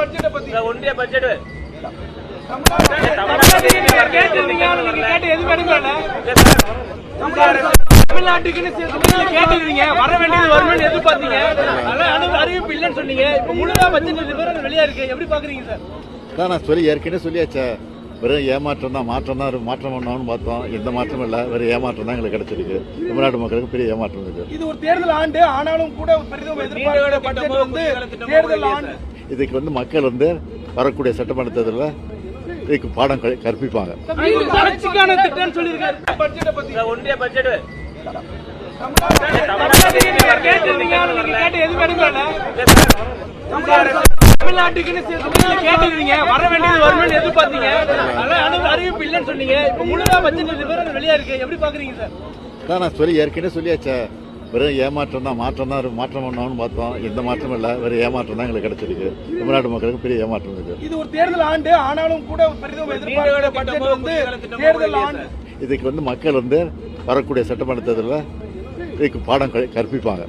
பட்ஜெட்டை பத்தி. ஒன்றிய பட்ஜெட் தமிழ்நாட்டுக்குன்னு கேட்டிருந்தீங்க வர வேண்டியது வரும்னு எதிர்பார்த்தீங்க. அறிவிப்பு இல்லைன்னு சொன்னீங்க. இப்ப முழுதா பட்ஜெட் வெளியா இருக்கு. எப்படி பாக்குறீங்க சார்? நான் சொல்லி ஏற்கனவே சொல்லியாச்சே. வெறும் ஏமாற்றம் தான். மாற்றம் தான். மாற்றம் பண்ணணும்னு பார்த்தோம். எந்த மாற்றமும் இல்லை. வெறும் ஏமாற்றம் தான் எங்களுக்கு கிடைச்சிருக்கு. தமிழ்நாட்டு மக்களுக்கு பெரிய ஏமாற்றம் இருக்கு. இது ஒரு தேர்தல் ஆண்டு. ஆனாலும் கூட பெரிதும் எதிர்பார்க்கிற பட்ஜெட் வந்து தேர்தல் ஆண்டு இதுக்கு வந்து மக்கள் வந்து வரக்கூடிய சட்டமன்ற தேர்தலில் இதுக்கு பாடம் கற்பிப்பாங்க. ஒன்றிய பட்ஜெட் தமிழ்நாட்டுக்குன்னு கேட்டிருந்தீங்க. வர வேண்டியது வரும்னு எதிர்பார்த்தீங்க. அறிவிப்பு இல்லைன்னு சொன்னீங்க. இப்ப முழுதா பட்ஜெட் விவரம் வெளியா இருக்கு எப்படி பாக்குறீங்க சார்? நான் சொல்லி ஏற்கனவே சொல்லியாச்சே. வெறும் ஏமாற்றம் தான் மாற்றம் தான் மாற்றம் பண்ணணும்னு பார்த்தோம். எந்த மாற்றமும் இல்லை வெறும் ஏமாற்றம் தான் எங்களுக்கு கிடைச்சிருக்கு. தமிழ்நாட்டு மக்களுக்கு பெரிய ஏமாற்றம் இருக்கு. இது ஒரு தேர்தல் ஆண்டு ஆனாலும் கூட பெரிதும் எதிர்பார்க்கிற பட்ஜெட் வந்து தேர்தல் ஆண்டு. இதுக்கு வந்து மக்கள் வந்து வரக்கூடிய சட்டமன்ற தேர்தலில் இதுக்கு பாடம் க- கற்பிப்பாங்க.